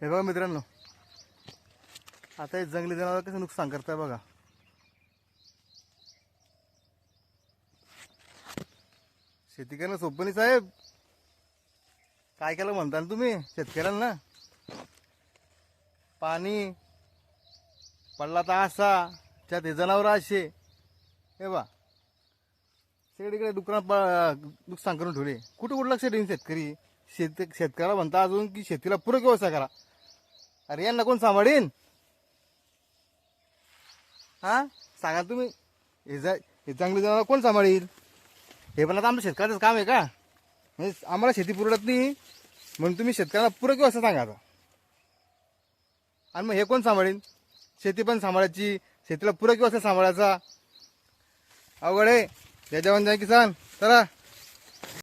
हे बघा मित्रांनो. आता हे जंगली जनावर कसं नुकसान करताय बघा. शेती करणं सोपं नाही साहेब. काय केलं म्हणता ना तुम्ही? शेतकऱ्यांना पाणी पडला तर असा त्यात हे जनावर असे. हे बा सगळीकडे डुकरां नुकसान करून ठेवले. कुठं कुठं लक्ष देईन शेतकरी? शेत शेतकऱ्याला म्हणता अजून की शेतीला पूरक व्यवसाय करा. अरे यांना कोण सांभाळीन? हा? सांगा तुम्ही. हे जा हे चांगले जनावर कोण सांभाळील? हे पण आता आमचं शेतकऱ्याचं काम आहे का? म्हणजे आम्हाला शेती पुरवत नाही. म्हणून तुम्ही शेतकऱ्याला पुरकवा असं सांगा आता. आणि मग हे कोण सांभाळीन? शेती पण सांभाळायची. शेतीला पुरं किंवा असं सांभाळायचा. अवघड आहे. जय जवान जय किसान. चला.